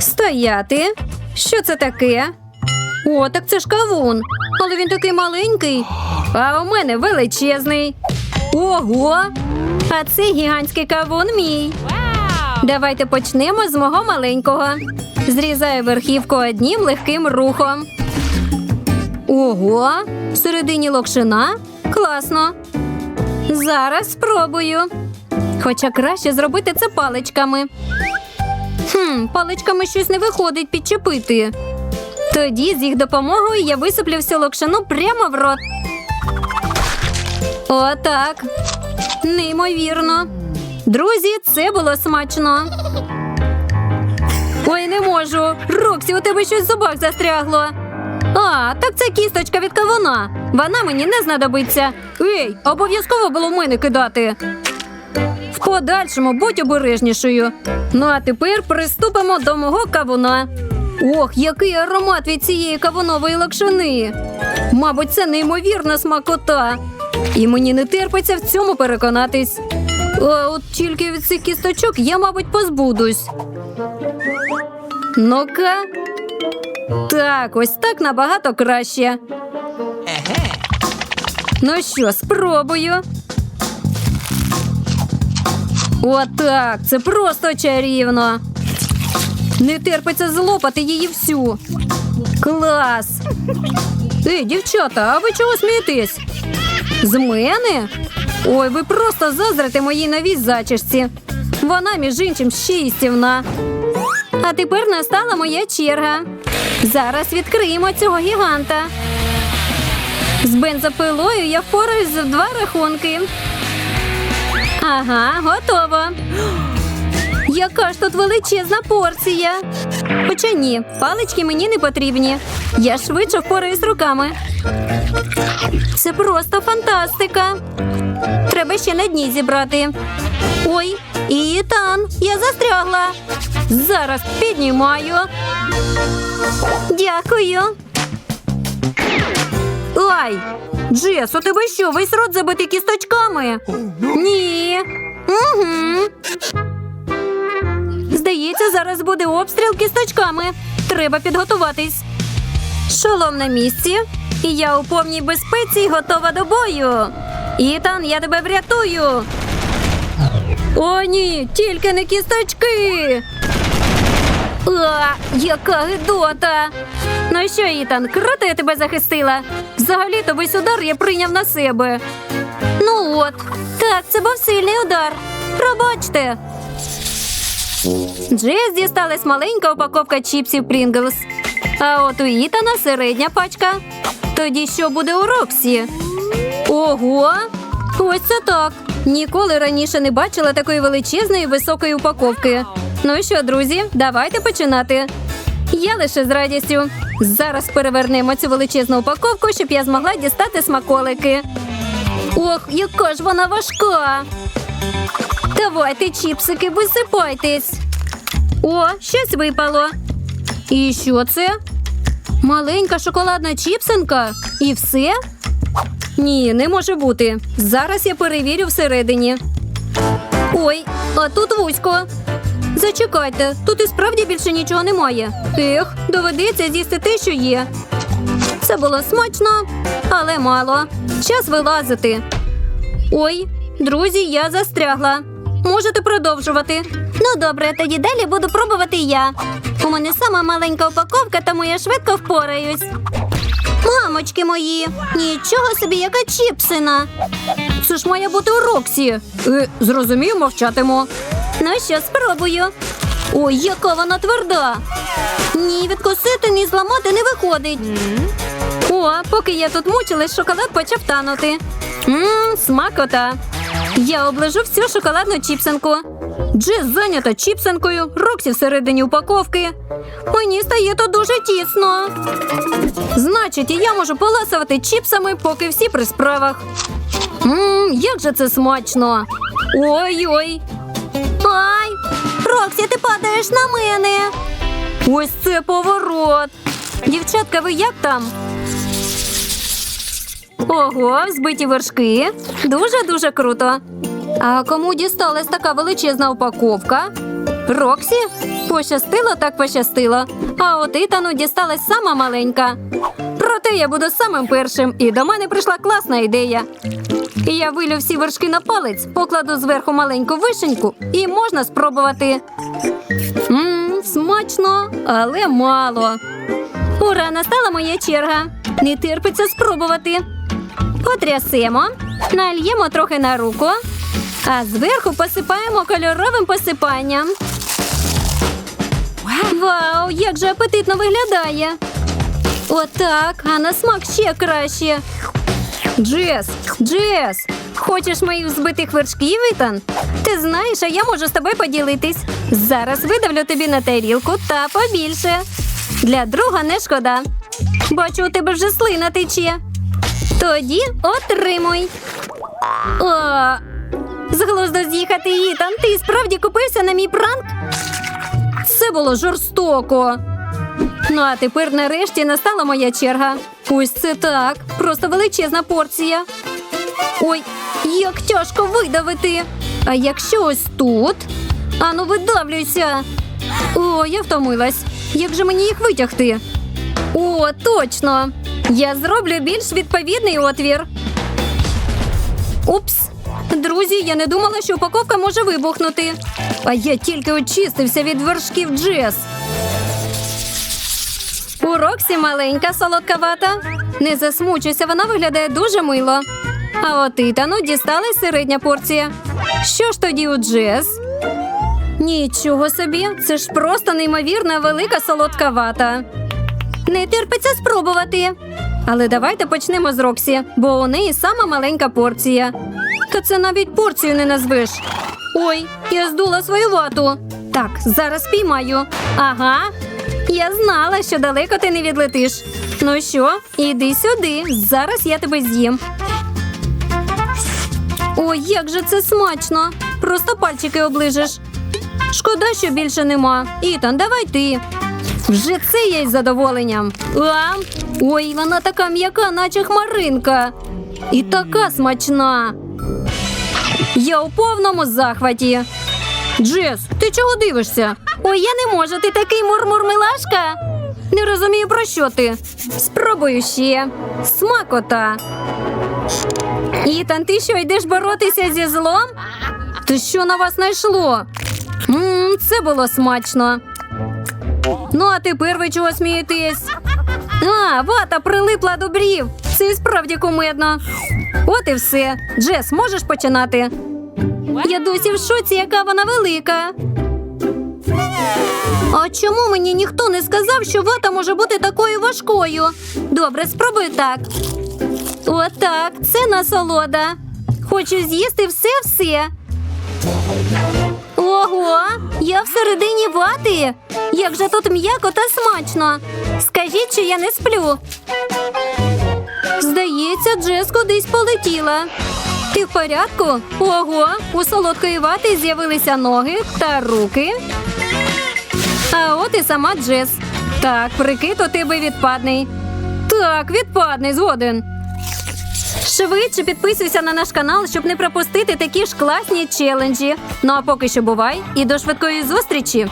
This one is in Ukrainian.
Стояти. Що це таке? О, так це ж кавун. Але він такий маленький. А у мене величезний. Ого! А це гігантський кавун мій. Давайте почнемо з мого маленького. Зрізаю верхівку одним легким рухом. Ого! Всередині локшина? Класно. Зараз спробую. Хоча краще зробити це паличками. Хм, паличками щось не виходить підчепити. Тоді з їх допомогою я висиплю всю локшину прямо в рот. Отак. Неймовірно. Друзі, це було смачно. Ой, не можу. Роксі, у тебе щось в зубах застрягло. А, так це кісточка від кавуна. Вона мені не знадобиться. Ей, обов'язково було в мене кидати. В подальшому будь обережнішою. Ну а тепер приступимо до мого кавуна. Ох, який аромат від цієї кавунової лакшини. Мабуть, це неймовірна смакота. І мені не терпиться в цьому переконатись. А от тільки від цих кісточок я, мабуть, позбудусь. Ну-ка. Так, ось так набагато краще. Ну що, спробую. Отак, це просто чарівно. Не терпиться злопати її всю. Клас. Ей, дівчата, а ви чого смієтесь? З мене? Ой, ви просто заздрите моїй новій зачісці. Вона, між іншим, ще й стівна. А тепер настала моя черга. Зараз відкриємо цього гіганта. З бензопилою я впораюсь за два рахунки. Ага, готово. Яка ж тут величезна порція. Хоча ні, палички мені не потрібні. Я швидше впораюсь руками. Це просто фантастика. Треба ще на дні зібрати. Ой, Ітан, я застрягла. Зараз піднімаю. Дякую. Ай! Джес, у тебе що, весь рот забитий кісточками? Ні. Угу. Здається, зараз буде обстріл кісточками. Треба підготуватись. Шолом на місці. І я у повній безпеці готова до бою. Ітан, я тебе врятую. О, ні, тільки не кісточки. А, яка гидота! Ну що, Ітан, круто я тебе захистила. Взагалі-то весь удар я прийняв на себе. Ну от, так, це був сильний удар. Пробачте. Джес дісталась маленька упаковка чіпсів Прінглс. А от у Ітана середня пачка. Тоді що буде у Роксі? Ого! Ось це так. Ніколи раніше не бачила такої величезної високої упаковки. Ну і що, друзі, давайте починати. Я лише з радістю. Зараз перевернемо цю величезну упаковку, щоб я змогла дістати смаколики. Ох, яка ж вона важка. Давайте, чіпсики, висипайтесь. О, щось випало. І що це? Маленька шоколадна чіпсинка? І все? Ні, не може бути. Зараз я перевірю всередині. Ой, а тут вузько. Зачекайте, тут і справді більше нічого немає. Ех, доведеться з'їсти те, що є. Це було смачно, але мало. Час вилазити. Ой, друзі, я застрягла. Можете продовжувати. Ну добре, тоді далі буду пробувати я. У мене сама маленька упаковка, тому я швидко впораюсь. Мамочки мої, нічого собі, яка чіпсина. Це ж має бути у Роксі. Е, зрозумів, мовчатиму. Ну що, спробую. Ой, яка вона тверда. Ні, відкусити, ні зламати не виходить. О, поки я тут мучилась, шоколад почав танути. Ммм, смакота. Я оближу всю шоколадну чіпсинку. Джес зайнята чіпсинкою, Роксі всередині упаковки. Мені стає тут дуже тісно. Значить, я можу поласувати чіпсами, поки всі при справах. Ммм, як же це смачно. Ой-ой. Ай! Роксі, ти падаєш на мене. Ось це поворот. Дівчатка, ви як там? Ого, збиті вершки. Дуже-дуже круто. А кому дісталась така величезна упаковка? Роксі? Пощастило, так пощастило. А от Ітану дісталась сама маленька. Проте я буду самим першим, і до мене прийшла класна ідея. Я вилю всі вершки на палець, покладу зверху маленьку вишеньку і можна спробувати. Мм, смачно, але мало. Ура, настала моя черга. Не терпиться спробувати. Потрясемо, нальємо трохи на руку, а зверху посипаємо кольоровим посипанням. Вау, як же апетитно виглядає! Отак, а на смак ще краще. Джес, Джес, хочеш моїх збитих вершків, Ітан? Ти знаєш, а я можу з тобою поділитись. Зараз видавлю тобі на тарілку та побільше. Для друга не шкода. Бачу, у тебе вже слина тече. Тоді отримуй. О, з глузду з'їхати, Ітан. Ти справді купився на мій пранк? Це було жорстоко. Ну, а тепер нарешті настала моя черга. Ось це так. Просто величезна порція. Ой, як тяжко видавити. А якщо ось тут? Ану, видавлюйся. О, я втомилась. Як же мені їх витягти? О, точно. Я зроблю більш відповідний отвір. Упс. Друзі, я не думала, що упаковка може вибухнути. А я тільки очистився від вершків Джес. Роксі маленька солодка вата. Не засмучуйся, вона виглядає дуже мило. А от Ітану дісталась середня порція. Що ж тоді у Джес? Нічого собі, це ж просто неймовірна велика солодка вата. Не терпиться спробувати. Але давайте почнемо з Роксі, бо у неї сама маленька порція. Та це навіть порцію не назвеш. Ой, я здула свою вату. Так, зараз піймаю. Ага. Я знала, що далеко ти не відлетиш. Ну що, іди сюди. Зараз я тебе з'їм. Ой, як же це смачно! Просто пальчики оближеш. Шкода, що більше нема. Ітан, давай ти. Вже це я із задоволенням. А? Ой, вона така м'яка, наче хмаринка. І така смачна. Я у повному захваті. Джес, ти чого дивишся? Ой, я не можу, ти такий мурмур-милашка. Не розумію, про що ти. Спробую ще. Смакота. Ітан, ти що, йдеш боротися зі злом? Ти що на вас знайшло? Мм, це було смачно. Ну, а тепер ви чого смієтесь? А, вата прилипла до брів. Це і справді кумедно. От і все. Джес, можеш починати? Я досі в шоці, яка вона велика. А чому мені ніхто не сказав, що вата може бути такою важкою? Добре, спробуй так. Отак, це насолода. Хочу з'їсти все-все. Ого, я всередині вати. Як же тут м'яко та смачно. Скажіть, що я не сплю. Здається, Джес кудись полетіла. Ти в порядку? Ого, у солодкої вати з'явилися ноги та руки. А от і сама Джес. Так, прикид у тебе відпадний. Так, відпадний, згоден. Швидше підписуйся на наш канал, щоб не пропустити такі ж класні челенджі. Ну а поки що бувай і до швидкої зустрічі!